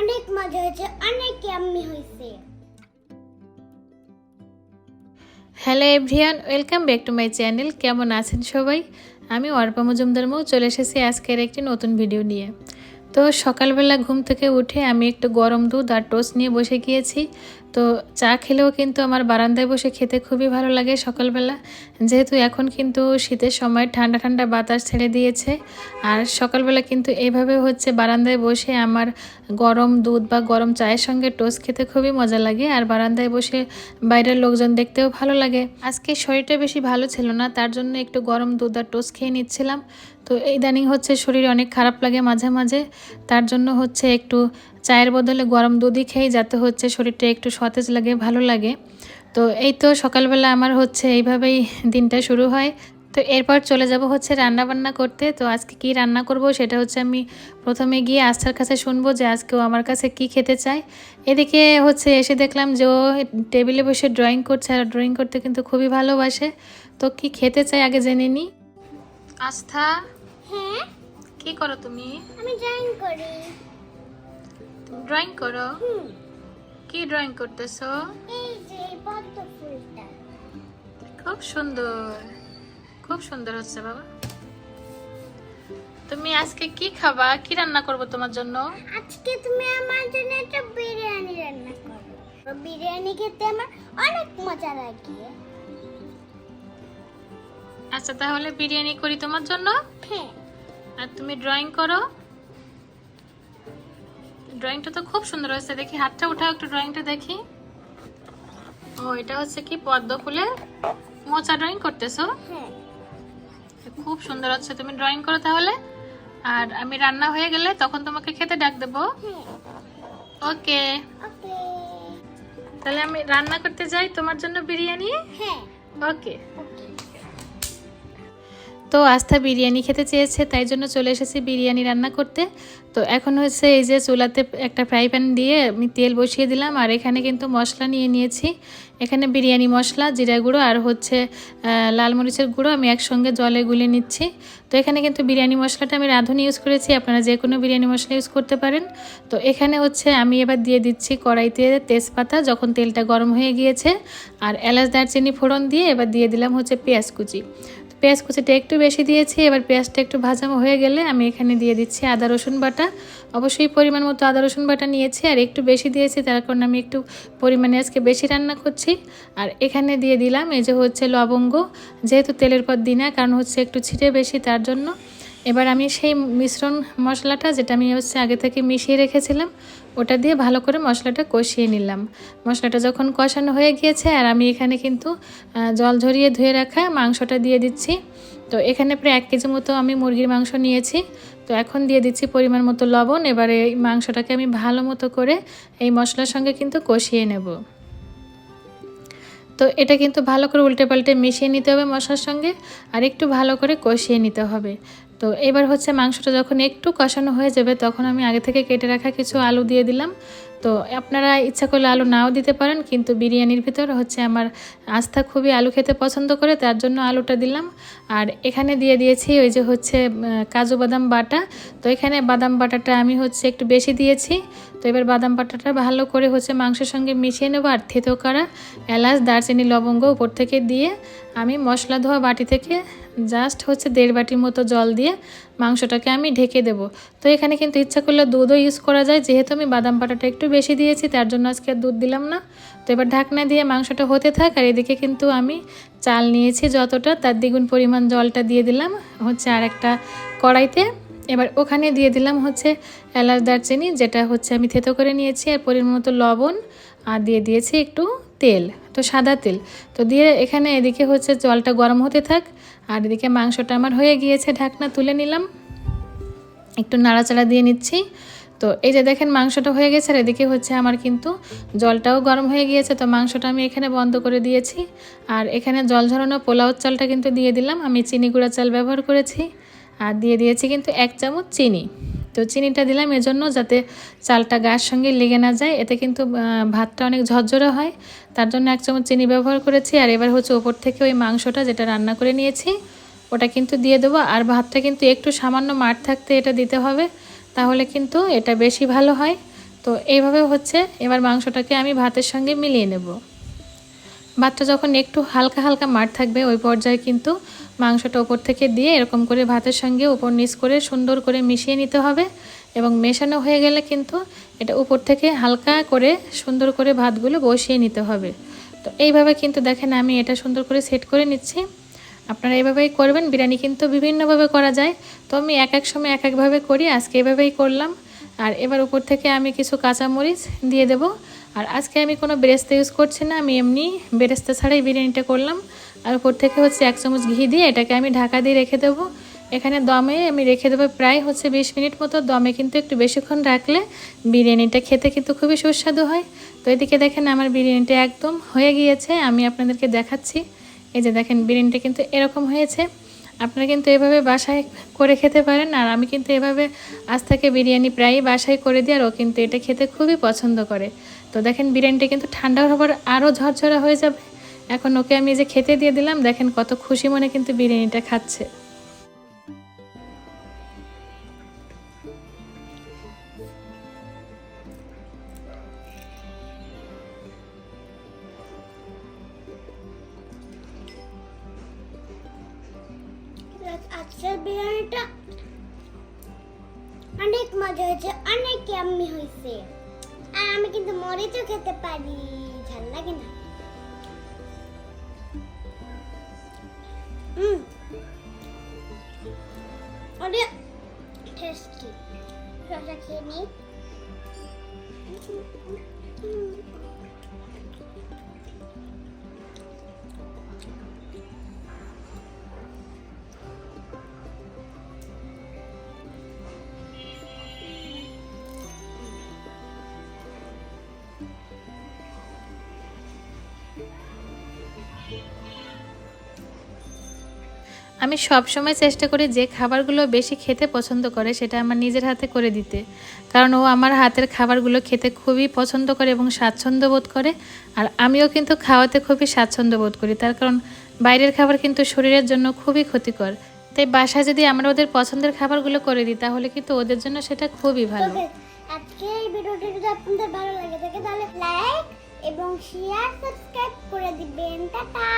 অনেক মজা হয়েছে, অনেক হয়েছে। Hello everyone welcome back to my channel কেমন আছেন সবাই? আমি অর্পা মজুমদার মৌ, চলে এসেছি আজকের একটি নতুন ভিডিও নিয়ে। তো সকালবেলা ঘুম থেকে উঠে আমি একটু গরম দুধ আর টোস্ট নিয়ে বসে গিয়েছি। তো চা খেলেও কিন্তু আমার বারান্দায় বসে খেতে খুবই ভালো লাগে সকালবেলা। যেহেতু এখন কিন্তু শীতের সময় ঠান্ডা ঠান্ডা বাতাস ছেড়ে দিয়েছে, আর সকালবেলা কিন্তু এইভাবে হচ্ছে বারান্দায় বসে আমার গরম দুধ বা গরম চায়ের সঙ্গে টোস্ট খেতে খুবই মজা লাগে, আর বারান্দায় বসে বাইরের লোকজন দেখতেও ভালো লাগে। আজকে শরীরটা বেশি ভালো ছিল না, তার জন্য একটু গরম দুধ আর টোস্ট খেয়ে নিচ্ছিলাম। তো ইদানিং হচ্ছে শরীর অনেক খারাপ লাগে মাঝে মাঝে, তার জন্য হচ্ছে একটু চায়ের বদলে গরম দুধই খেয়ে যাতে হচ্ছে শরীরটা একটু সতেজ লাগে ভালো লাগে। তো এই তো সকালবেলা আমার হচ্ছে এইভাবেই দিনটা শুরু হয়। তো এরপর চলে যাব হচ্ছে রান্না বান্না করতে। তো আজকে কি রান্না করব সেটা হচ্ছে আমি প্রথমে গিয়ে আস্থার কাছে শুনব যে আজকে ও আমার কাছে কি খেতে চায়। এদিকে হচ্ছে এসে দেখলাম যে ও টেবিলে বসে ড্রয়িং করছে আর ড্রয়িং করতে কিন্তু খুবই ভালোবাসে। তো কি খেতে চাই আগে জেনে নিই আস্থা? হ্যাঁ? কি করো তুমি? আমি ড্রয়িং করি। ড্রয়িং করো কি ড্রয়িং করতেছো খুব সুন্দর খুব সুন্দর হচ্ছে বাবা তুমি আজকে কি খাবা কি রান্না করব তোমার জন্য আজকে তুমি আমার জন্য একটা বিরিয়ানি রান্না করো বিরিয়ানি খেতে আমার অনেক মজা লাগে আচ্ছা তাহলে বিরিয়ানি করি তোমার জন্য হ্যাঁ আর তুমি ড্রয়িং করো ড্রয়িংটা তো খুব সুন্দর হয়েছে। দেখি হাতটা উঠাও একটু ড্রয়িংটা দেখি। ও এটা হচ্ছে কি পদ্ম ফুলের মোচা ড্রয়িং করতেছো? হ্যাঁ। খুব সুন্দর হচ্ছে তুমি ড্রয়িং করো তাহলে। আর আমি রান্না হয়ে গেলে তখন তোমাকে খেতে ডাক দেবো। হ্যাঁ। ওকে। তাহলে আমি রান্না করতে যাই তোমার জন্য বিরিয়ানি? হ্যাঁ। ওকে। তো আস্থা বিরিয়ানি খেতে চেয়েছে, তাই জন্য চলে এসেছি বিরিয়ানি রান্না করতে। তো এখন হচ্ছে এই যে চুলাতে একটা ফ্রাই প্যান দিয়ে আমি তেল বসিয়ে দিলাম, আর এখানে কিন্তু মশলা নিয়ে নিয়েছি। এখানে বিরিয়ানি মশলা, জিরা গুঁড়ো, আর হচ্ছে লাল মরিচের গুঁড়ো আমি একসঙ্গে জলে গুলে নিচ্ছি। তো এখানে কিন্তু বিরিয়ানি মশলাটা আমি রাঁধুনি ইউজ করেছি, আপনারা যে কোনো বিরিয়ানি মশলা ইউজ করতে পারেন। তো এখানে হচ্ছে আমি এবার দিয়ে দিচ্ছি কড়াইতে তেজপাতা, যখন তেলটা গরম হয়ে গিয়েছে, আর এলাচ, দারচিনি ফোড়ন দিয়ে এবার দিয়ে দিলাম হচ্ছে পেঁয়াজ কুচি। পেঁয়াজ কুচিটা একটু বেশি দিয়েছি, এবার পেঁয়াজটা একটু ভাজামো হয়ে গেলে আমি এখানে দিয়ে দিচ্ছি আদা, রসুন বাটা। অবশ্যই পরিমাণ মতো আদা, রসুন বাটা নিয়েছি, আর একটু বেশি দিয়েছি, তার কারণে আমি একটু পরিমাণে আজকে বেশি রান্না করছি। আর এখানে দিয়ে দিলাম এই যে হচ্ছে লবঙ্গ, যেহেতু তেলের পর দিই না, কারণ হচ্ছে একটু ছিটে বেশি তার জন্য। এবার আমি সেই মিশ্রণ মশলাটা যেটা আমি হচ্ছে আগে থেকে মিশিয়ে রেখেছিলাম, ওটা দিয়ে ভালো করে মশলাটা কষিয়ে নিলাম। মশলাটা যখন কষানো হয়ে গিয়েছে, আর আমি এখানে কিন্তু জল ঝরিয়ে ধুয়ে রাখা মাংসটা দিয়ে দিচ্ছি। তো এখানে প্রায় এক কেজি মতো আমি মুরগির মাংস নিয়েছি। তো এখন দিয়ে দিচ্ছি পরিমাণ মতো লবণ। এবারে এই মাংসটাকে আমি ভালো মতো করে এই মশলার সঙ্গে কিন্তু কষিয়ে নেব। তো এটা কিন্তু ভালো করে উল্টে পাল্টে মিশিয়ে নিতে হবে মশলার সঙ্গে, আর একটু ভালো করে কষিয়ে নিতে হবে। তো এবার হচ্ছে মাংসটা যখন একটু কষানো হয়ে যাবে, তখন আমি আগে থেকে কেটে রাখা কিছু আলু দিয়ে দিলাম। তো আপনারা ইচ্ছা করলে আলু নাও দিতে পারেন, কিন্তু বিরিয়ানির ভিতর হচ্ছে আমার আস্থা খুবই আলু খেতে পছন্দ করে, তার জন্য আলুটা দিলাম। আর এখানে দিয়ে দিয়েছি ওই যে হচ্ছে কাজু বাদাম বাটা। তো এখানে বাদাম বাটাটা আমি হচ্ছে একটু বেশি দিয়েছি। তো এবার বাদাম বাটাটা ভালো করে হচ্ছে মাংসের সঙ্গে মিশিয়ে নেব, আর থেতো করা এলাচ, দারচিনি, লবঙ্গ উপর থেকে দিয়ে। আমি মশলা ধোয়া বাটি থেকে জাস্ট হচ্ছে দেড় বাটির মতো জল দিয়ে মাংসটাকে আমি ঢেকে দেব। তো এখানে কিন্তু ইচ্ছা করলে দুধও ইউজ করা যায়, যেহেতু আমি বাদাম পাটাটা একটু বেশি দিয়েছি, তার জন্য আজকে দুধ দিলাম না। তো এবার ঢাকনা দিয়ে মাংসটা হতে থাক, আর এদিকে কিন্তু আমি চাল নিয়েছি যতটা, তার দ্বিগুণ পরিমাণ জলটা দিয়ে দিলাম হচ্ছে আর একটা কড়াইতে। এবার ওখানে দিয়ে দিলাম হচ্ছে এলাচ দারচিনি, যেটা হচ্ছে আমি থেতো করে নিয়েছি, আর পরিমাণ মতো লবণ, আর দিয়ে দিয়েছি একটু তেল, তো সাদা তেল। তো দিয়ে এখানে এদিকে হচ্ছে জলটা গরম হতে থাক, আর এদিকে মাংসটা আমার হয়ে গিয়েছে, ঢাকনা তুলে নিলাম। একটু নাড়াচাড়া দিয়ে নিচ্ছি। তো এই যে দেখেন মাংসটা হয়ে গেছে, আর এদিকে হচ্ছে আমার কিন্তু জলটাও গরম হয়ে গিয়েছে, তো মাংসটা আমি এখানে বন্ধ করে দিয়েছি। আর এখানে জল ঝরানো পোলাও চালটা কিন্তু দিয়ে দিলাম। আমি চিনি গুঁড়া চাল ব্যবহার করেছি। আর দিয়ে দিয়েছি কিন্তু এক চামচ চিনি। তো চিনিটা দিলাম এজন্য যাতে চালটা গার সঙ্গে লেগে না যায়। এতে কিন্তু ভাতটা অনেক ঝরঝরে হয়। তার জন্য এক চামচ চিনি ব্যবহার করেছি। আর এবার হচ্ছে ওপর থেকে ওই মাংসটা যেটা রান্না করে নিয়েছি, ওটা কিন্তু দিয়ে দেবো। আর ভাতটা কিন্তু একটু সামান্য মাঠ থাকতে এটা দিতে হবে, তাহলে কিন্তু এটা বেশি ভালো হয়। তো এইভাবে হচ্ছে এবার মাংসটাকে আমি ভাতের সঙ্গে মিলিয়ে নেব। ভাতটা যখন একটু হালকা হালকা মাঠ থাকবে, ওই পর্যায়ে কিন্তু মাংসটা ওপর থেকে দিয়ে এরকম করে ভাতের সঙ্গে উপর নিচ করে সুন্দর করে মিশিয়ে নিতে হবে এবং মেশানো হয়ে গেলে কিন্তু এটা উপর থেকে হালকা করে সুন্দর করে ভাতগুলো বসিয়ে নিতে হবে। তো এইভাবে কিন্তু দেখেন আমি এটা সুন্দর করে সেট করে নিচ্ছি। আপনারা এইভাবেই করবেন, বিরিয়ানি কিন্তু বিভিন্নভাবে করা যায়। তো আমি এক এক সময় এক একভাবে করি, আজকে এভাবেই করলাম। আর এবার উপর থেকে আমি কিছু কাঁচামরিচ দিয়ে দেব। আর আজকে আমি কোনো বেরেস্তা ইউজ করছি না, আমি এমনি বেরেস্তা ছাড়াই বিরিয়ানিটা করলাম। আর উপর থেকে হচ্ছে এক চামচ ঘি দিয়ে এটাকে আমি ঢাকা দিয়ে রেখে দেবো। এখানে দমে আমি রেখে দেবো প্রায় হচ্ছে বিশ মিনিট মতো। দমে কিন্তু একটু বেশিক্ষণ রাখলে বিরিয়ানিটা খেতে কিন্তু খুবই সুস্বাদু হয়। তো এদিকে দেখেন আমার বিরিয়ানিটা একদম হয়ে গিয়েছে, আমি আপনাদেরকে দেখাচ্ছি। এই যে দেখেন বিরিয়ানিটা কিন্তু এরকম হয়েছে। আপনারা কিন্তু এভাবে বাসায় করে খেতে পারেন, আর আমি কিন্তু এভাবে আজ থেকে বিরিয়ানি প্রায়ই বাসায় করে দিই, আর ও কিন্তু এটা খেতে খুবই পছন্দ করে। তো দেখেন বিরিয়ানিটা কিন্তু ঠান্ডা হবার আরও ঝরঝরা হয়ে যাবে। এখন ওকে আমি যে খেতে দিয়ে দিলাম, দেখেন কত খুশি মনে কিন্তু বিরিয়ানিটা খাচ্ছে। বিরিয়ানিটা অনেক মজা হয়েছে, অনেক ইয়াম্মি হয়েছে। আর আমি কিন্তু মরিচও খেতে পারি। ঝাল লাগে না। টেস্টি খেয়ে নিই আমি সব সময় চেষ্টা করি যে খাবারগুলো বেশি খেতে পছন্দ করে সেটা আমার নিজের হাতে করে দিতে। কারণ ও আমার হাতের খাবারগুলো খেতে খুবই পছন্দ করে এবং স্বাচ্ছন্দ্য বোধ করে। আর আমিও কিন্তু খাওয়াতে খুবই স্বাচ্ছন্দ্য বোধ করি। তার কারণ বাইরের খাবার কিন্তু শরীরের জন্য খুবই ক্ষতিকর। তাই বাসায় যদি আমরা ওদের পছন্দের খাবারগুলো করে দিই, তাহলে কিন্তু ওদের জন্য সেটা খুবই ভালো। আজকে এই ভিডিওটি যদি আপনাদের ভালো লাগে তাহলে লাইক এবং শেয়ার সাবস্ক্রাইব করে দিবেন। টাটা!